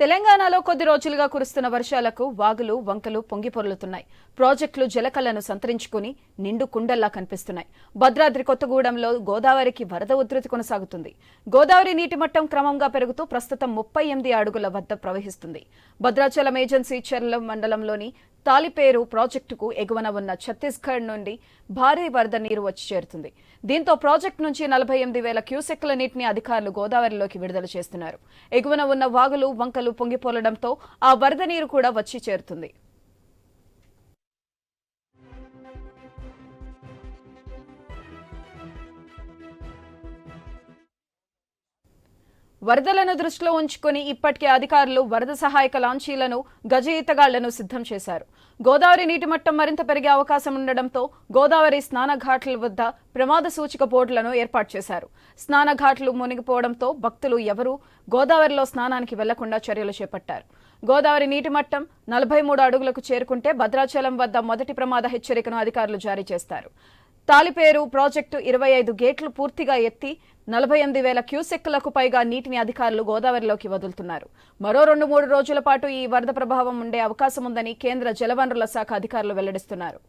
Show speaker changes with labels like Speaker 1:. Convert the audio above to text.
Speaker 1: తెలంగాణలో కొద్ది రోజులుగా కురుస్తున్న వర్షాలకు వాగులు వంకలు పొంగిపొర్లుతున్నాయి ప్రాజెక్టులు జలకళ్ళను సంతరించుకుని నిండు కుండల్లా కనిపిస్తున్నాయి. భద్రాద్రి కొత్తగూడెంలో గోదావరికి వరద ఉధృతి కొనసాగుతుంది. గోదావరి నీటి మట్టం క్రమంగా పెరుగుతూ ప్రస్తుతం ముప్పై ఎనిమిది అడుగుల వద్ద ప్రవహిస్తుంది. భద్రాచలం ఏజెన్సీ చెర్ల మండలంలోని తాలిపేరు ప్రాజెక్టుకు ఎగువన ఉన్న ఛత్తీస్గఢ్ నుండి భారీ వరద నీరు వచ్చి చేరుతుంది. దీంతో ప్రాజెక్టు నుంచి నలభై ఎనిమిది వేల క్యూసెక్ల నీటిని అధికారులు గోదావరిలోకి విడుదల చేస్తున్నారు. ఎగువన ఉన్న వాగులు వంకలు పొంగిపోలడంతో ఆ వరద నీరు కూడా వచ్చి చేరుతుంది. వరదలను దృష్టిలో ఉంచుకుని ఇప్పటికే అధికారులు వరద సహాయక లాంచీలను గజ ఈతగాళ్ళను సిద్ధం చేశారు. గోదావరి నీటి మట్టం మరింత పెరిగే అవకాశం ఉండడంతో గోదావరి స్నానఘాట్ల వద్ద ప్రమాద సూచిక బోర్డులను ఏర్పాటు చేశారు. స్నానఘాట్లు మునిగిపోవడంతో భక్తులు ఎవరూ గోదావరిలో స్నానానికి వెళ్ళకుండా చర్యలు చేపట్టారు. గోదావరి నీటి మట్టం నలభై మూడు అడుగులకు చేరుకుంటే భద్రాచలం వద్ద మొదటి ప్రమాద హెచ్చరికను అధికారులు జారీ చేస్తారు. తాలిపేరు ప్రాజెక్టు ఇరవై ఐదు గేట్లు పూర్తిగా ఎత్తి నలభై ఎనిమిది వేల క్యూసెక్కులకు పైగా నీటిని అధికారులు గోదావరిలోకి వదులుతున్నారు. మరో రెండు మూడు రోజుల పాటు ఈ వరద ప్రభావం ఉండే అవకాశం ఉందని కేంద్ర జలవనరుల శాఖ అధికారులు వెల్లడిస్తున్నారు.